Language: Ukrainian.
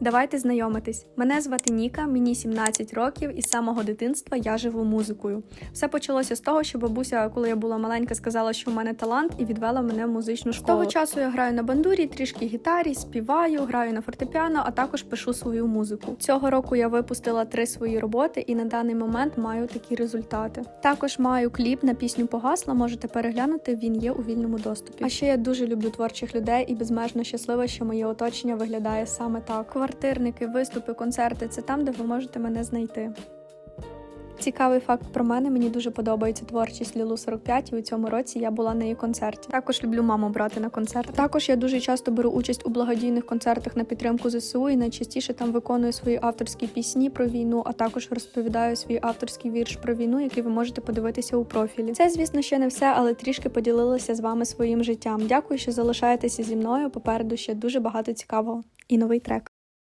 Давайте знайомитись. Мене звати Ніка, мені 17 років, і з самого дитинства я живу музикою. Все почалося з того, що бабуся, коли я була маленька, сказала, що в мене талант, і відвела мене в музичну школу. З того часу я граю на бандурі, трішки гітарі, співаю, граю на фортепіано, а також пишу свою музику. Цього року я випустила три свої роботи, і на даний момент маю такі результати. Також маю кліп на пісню Погасла. Можете переглянути. Він є у вільному доступі. А ще я дуже люблю творчих людей і безмежно щаслива, що моє оточення виглядає саме так. Квартирники, виступи, концерти це там, де ви можете мене знайти. Цікавий факт про мене. Мені дуже подобається творчість Лілу 45, і у цьому році я була на її концерті. Також люблю маму брати на концерт. Також я дуже часто беру участь у благодійних концертах на підтримку ЗСУ і найчастіше там виконую свої авторські пісні про війну, а також розповідаю свій авторський вірш про війну, який ви можете подивитися у профілі. Це, звісно, ще не все, але трішки поділилася з вами своїм життям. Дякую, що залишаєтеся зі мною. Попереду ще дуже багато цікавого і новий трек.